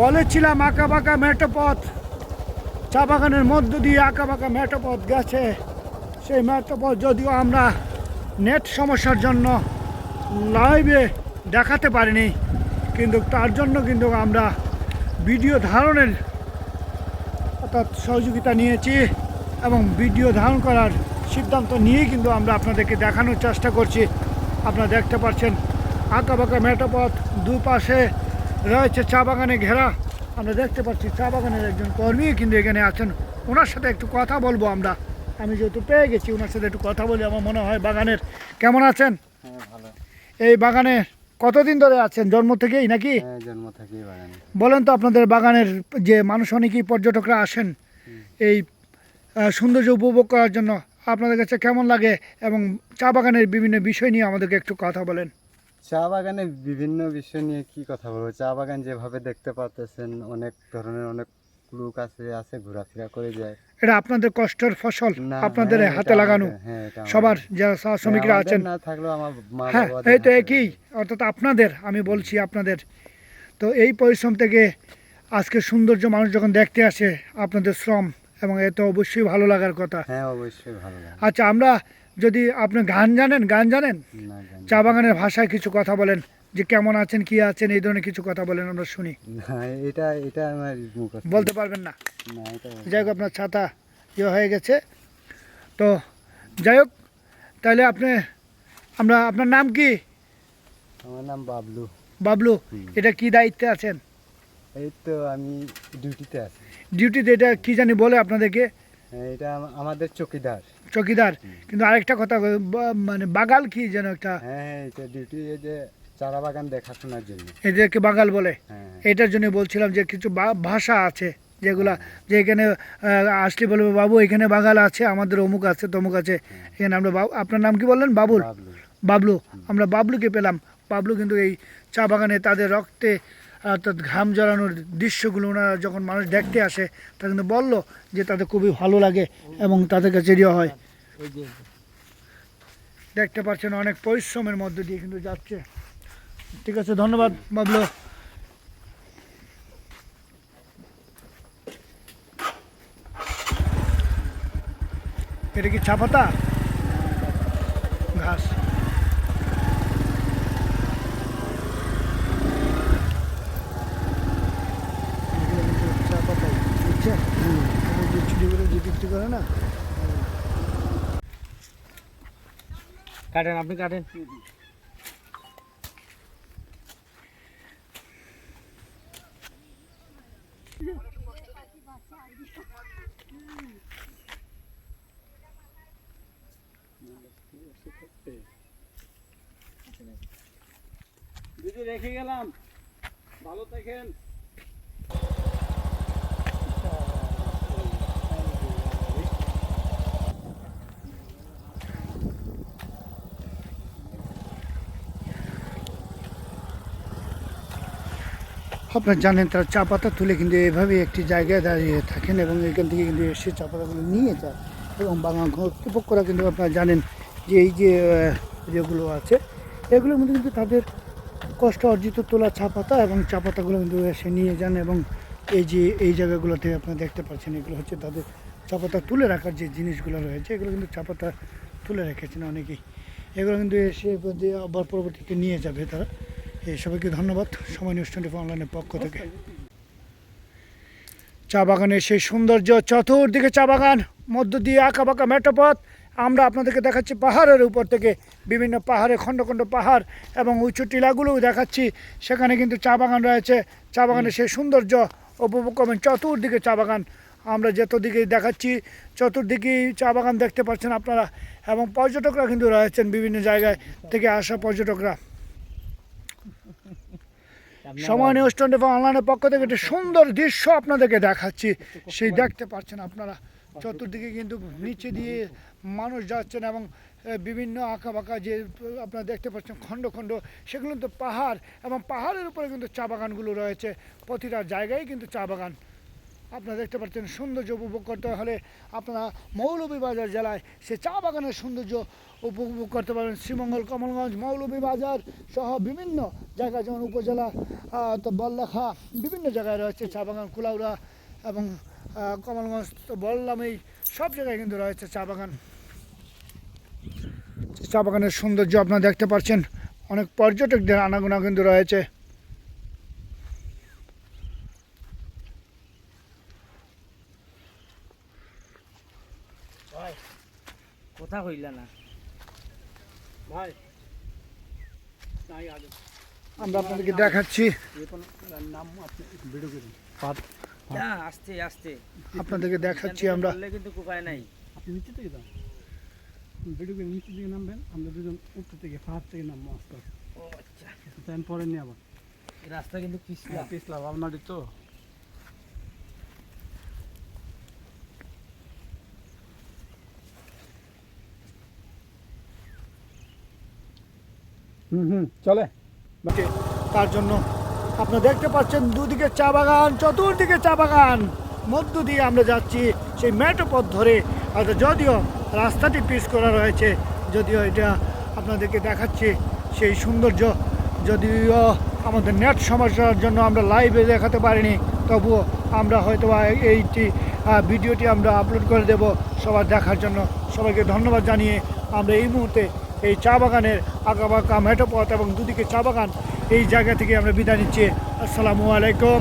বলেছিলাম আঁকা বাঁকা মেটোপথ চা বাগানের মধ্য দিয়ে আঁকা বাঁকা মেটোপথ গেছে। সেই মেটোপথ যদিও আমরা নেট সমস্যার জন্য লাইভে দেখাতে পারিনি, কিন্তু তার জন্য কিন্তু আমরা ভিডিও ধারণের অর্থাৎ সহযোগিতা নিয়েছি এবং ভিডিও ধারণ করার সিদ্ধান্ত নিয়ে কিন্তু আমরা আপনাদেরকে দেখানোর চেষ্টা করছি। আপনারা দেখতে পাচ্ছেন আঁকা বাঁকা মেটোপথ দুপাশে রয়েছে চা বাগানে ঘেরা। আমরা দেখতে পাচ্ছি চা বাগানের একজন কর্মী কিন্তু এখানে আছেন। ওনার সাথে একটু কথা বলব আমরা। আমি যেহেতু পেয়ে গেছি ওনার সাথে একটু কথা বলি। আমার মনে হয় বাগানের। কেমন আছেন? হ্যাঁ ভালো। এই বাগানে কতদিন ধরে আছেন? জন্ম থেকেই নাকি? হ্যাঁ জন্ম থেকেই বাগানে। বলেন তো আপনাদের বাগানের যে মানুষ অনেকেই পর্যটকরা আসেন এই সৌন্দর্য উপভোগ করার জন্য আপনাদের কাছে কেমন লাগে? এবং চা বাগানের বিভিন্ন বিষয় নিয়ে আমাদেরকে একটু কথা বলেন। চা বাগানে বিভিন্ন বিষয় নিয়ে কি কথা বলব? চা বাগান যেভাবে দেখতে পাচ্ছেন অনেক ধরনের অনেক লোক আছে আছে ঘোরাফেরা করে যায়। এটা আপনাদের কষ্টের ফসল আপনাদের হ্যাঁ, হাতে লাগানো। হ্যাঁ, সবার যারা চা শ্রমিকরা আছেন। না থাকলেও আমার হ্যাঁ এই তো একই অর্থাৎ আপনাদের আমি বলছি আপনাদের। তো এই পরিশ্রম থেকে আজকে সৌন্দর্য মানুষ যখন দেখতে আসে আপনাদের শ্রম এবং এ তো অবশ্যই ভালো লাগার কথা। হ্যাঁ অবশ্যই ভালো লাগে। আচ্ছা আমরা যদি আপনি গান জানেন গান জানেন? চা বাগানের ভাষায় কিছু কথা বলেন যে কেমন আছেন কি আছেন এই ধরনের কিছু কথা বলেন আমরা শুনি। এটা এটা আমার বলতে পারবেন না। যাই হোক আপনার ছাতা ইয়ে হয়ে গেছে। তো যাই হোক তাহলে আপনি আমরা আপনার নাম কি? আমার নাম বাবলু। বাবলু এটা কি দায়িত্বে আছেন? এই তো আমি ডিউটিতে আছি। ডিউটিতে এটা কি জানি বলে আপনাদেরকে। এটা আমাদের চকিদার। চকিদার। কিন্তু আরেকটা কথা মানে বাগাল কি যেন একটা? হ্যাঁ হ্যাঁ এটা ডিউটি এই যে চারা বাগান দেখাশোনার জন্য। এদেরকে বাগাল বলে? হ্যাঁ এটার জন্য বলছিলাম যে কিছু ভাষা আছে যেগুলা যে এখানে আসলে বলবে বাবু এখানে বাগাল আছে আমাদের অমুক আছে তমুক আছে। এখানে আমরা আপনার নাম কি বললেন? বাবুল? বাবলু। বাবলু। আমরা বাবলুকে পেলাম। বাবলু কিন্তু এই চা বাগানে তাদের রক্তে অর্থাৎ ঘাম জড়ানোর দৃশ্যগুলো ওনারা যখন মানুষ দেখতে আসে তা কিন্তু বলল যে তাদের খুবই ভালো লাগে এবং তাদের কাছে ইয়ে হয়। দেখতে পাচ্ছেন অনেক পরিশ্রমের মধ্যে দিয়ে কিন্তু যাচ্ছে। ঠিক আছে, ধন্যবাদ, বাবলু। এটা কি চা পাতা ঘাস এগুলো কিন্তু চা পাতাই, বুঝছেন? এগুলো যে চুরি করে যে বিক্রি করে না কাটেন আপনি কাটেন। দিদি রেখে গেলাম। ভালো থাকেন। আপনারা জানেন, তারা চা পাতা তুলে কিন্তু এভাবে একটি জায়গায় দাঁড়িয়ে থাকেন এবং এখান থেকে কিন্তু এসে চা পাতাগুলো নিয়ে যায় এবং বাগান কর্তৃপক্ষরা কিন্তু আপনারা জানেন যে এই যে যেগুলো আছে, এগুলোর মধ্যে কিন্তু তাদের কষ্ট অর্জিত তোলা চা পাতা এবং চা পাতাগুলো কিন্তু এসে নিয়ে যান এবং এই যে, এই জায়গাগুলোতে আপনারা দেখতে পাচ্ছেন, এগুলো হচ্ছে তাদের চা পাতা তুলে রাখার যে জিনিসগুলো রয়েছে, এগুলো কিন্তু চা পাতা তুলে রেখেছেন অনেকেই। এগুলো কিন্তু এসে আবার পরবর্তীতে নিয়ে যাবে তারা। এই সবাইকে ধন্যবাদ। সময় নিউজ টোয়েন্টি অনলাইনের পক্ষ থেকে। চা বাগানের সেই সৌন্দর্য, চতুর্দিকে চা বাগান, মধ্য দিয়ে আঁকা বাঁকা মেটোপথ। আমরা আপনাদেরকে দেখাচ্ছি পাহাড়ের উপর থেকে বিভিন্ন পাহাড়ে, খণ্ড খণ্ড পাহাড় এবং উঁচু টিলাগুলোও দেখাচ্ছি। সেখানে কিন্তু চা বাগান রয়েছে। চা বাগানের সেই সৌন্দর্য উপভোগ করবেন। চতুর্দিকে চা বাগান। আমরা যতদিকে দেখাচ্ছি, চতুর্দিকেই চা বাগান দেখতে পাচ্ছেন আপনারা। এবং পর্যটকরা কিন্তু রয়েছেন বিভিন্ন জায়গায় থেকে আসা পর্যটকরা। সময় নিউজ টোয়েন্টি ফোর অনলাইনের পক্ষ থেকে একটি সুন্দর দৃশ্য আপনাদেরকে দেখাচ্ছি। সেই দেখতে পাচ্ছেন আপনারা। চতুর্দিকে কিন্তু নিচে দিয়ে মানুষ যাচ্ছেন এবং বিভিন্ন আঁকা বাঁকা যে আপনারা দেখতে পাচ্ছেন খণ্ড খণ্ড সেগুলো তো পাহাড় এবং পাহাড়ের উপরে কিন্তু চা বাগানগুলো রয়েছে। প্রতিটা জায়গায় কিন্তু চা বাগান আপনারা দেখতে পাচ্ছেন সৌন্দর্য উপভোগ করতে হলে আপনারা মৌলভীবাজার জেলায় সে চা বাগানের সৌন্দর্য উপভোগ করতে পারবেন। শ্রীমঙ্গল, কমলগঞ্জ, মৌলভীবাজার সহ বিভিন্ন জায়গায় যেমন উপজেলা তো বল্লেখা, বিভিন্ন জায়গায় রয়েছে চা বাগান, কুলাউড়া এবং কমলগঞ্জ, তো বললামই সব জায়গায় কিন্তু রয়েছে চা বাগান। চা বাগানের সৌন্দর্য আপনারা দেখতে পাচ্ছেন। অনেক পর্যটকদের আনাগোনা কিন্তু রয়েছে। কথা কইলা না। ভাই নাই আমরা আপনাদেরকে দেখাচ্ছি। আস্তে আস্তে আপনাদেরকে দেখাচ্ছি আমরা। কিন্তু উপায় নাই। আপনি নিচে থেকে যান। ভিডিও করে নিচে দিকে নামবেন আমরা দুজন উপর থেকে পাহাড় থেকে নামবো আস্তে আস্তে। ও আচ্ছা। পরে নিয়ে আবার। রাস্তা কিন্তু পিছলা। পিছলাম আপনারই তো হুম হুম, চলে। তার জন্য আপনারা দেখতে পাচ্ছেন দুদিকে চা বাগান, চতুর্দিকে চা বাগান। মধ্য দিয়ে আমরা যাচ্ছি সেই মেটো পথ ধরে। হয়তো যদিও রাস্তাটি পিস করা রয়েছে, যদিও এটা আপনাদেরকে দেখাচ্ছি সেই সৌন্দর্য। যদিও আমাদের নেট সমস্যার জন্য আমরা লাইভে দেখাতে পারিনি, তবুও আমরা হয়তো এইটি ভিডিওটি আমরা আপলোড করে দেব সবার দেখার জন্য। সবাইকে ধন্যবাদ জানিয়ে আমরা এই মুহূর্তে এই চা বাগানের আঁকাবাঁকা মেঠো পথ এবং দুদিকে চা বাগান, এই জায়গা থেকে আমরা বিদায় নিচ্ছি। আসসালামু আলাইকুম।